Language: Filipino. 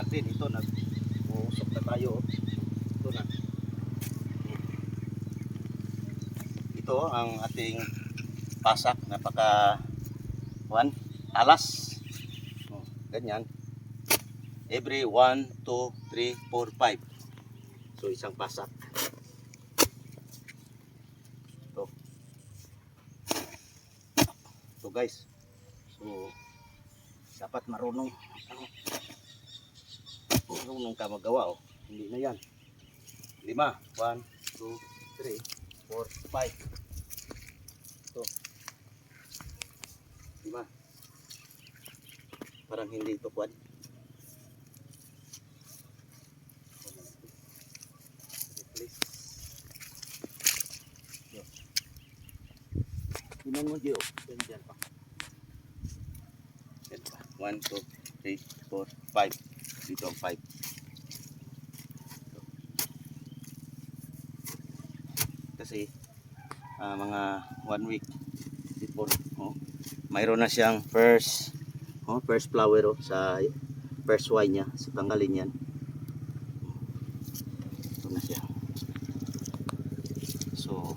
natin. Ito, nag-uusok na tayo. oh. Ito na. Ito ang ating pasak. Napaka, one, alas. Oh, ganyan. Every 1, 2, 3, 4, 5. So, isang pasak. Ito. Ito guys. So, dapat marunong ano, marunong ka magawa oh. Hindi na yan. Lima. One, two, three, four, five. Ito. Lima. Parang hindi ito. Yo. Tingnan mo, Gio. Diyan, diyan pa. Yan pa. One, two, three, four, five. Dito ang five. Kasi ah, mga one week before, oh, mayroon na siyang first oh, first flower oh, sa first wine niya. So tanggalin yan. Ito na siya. So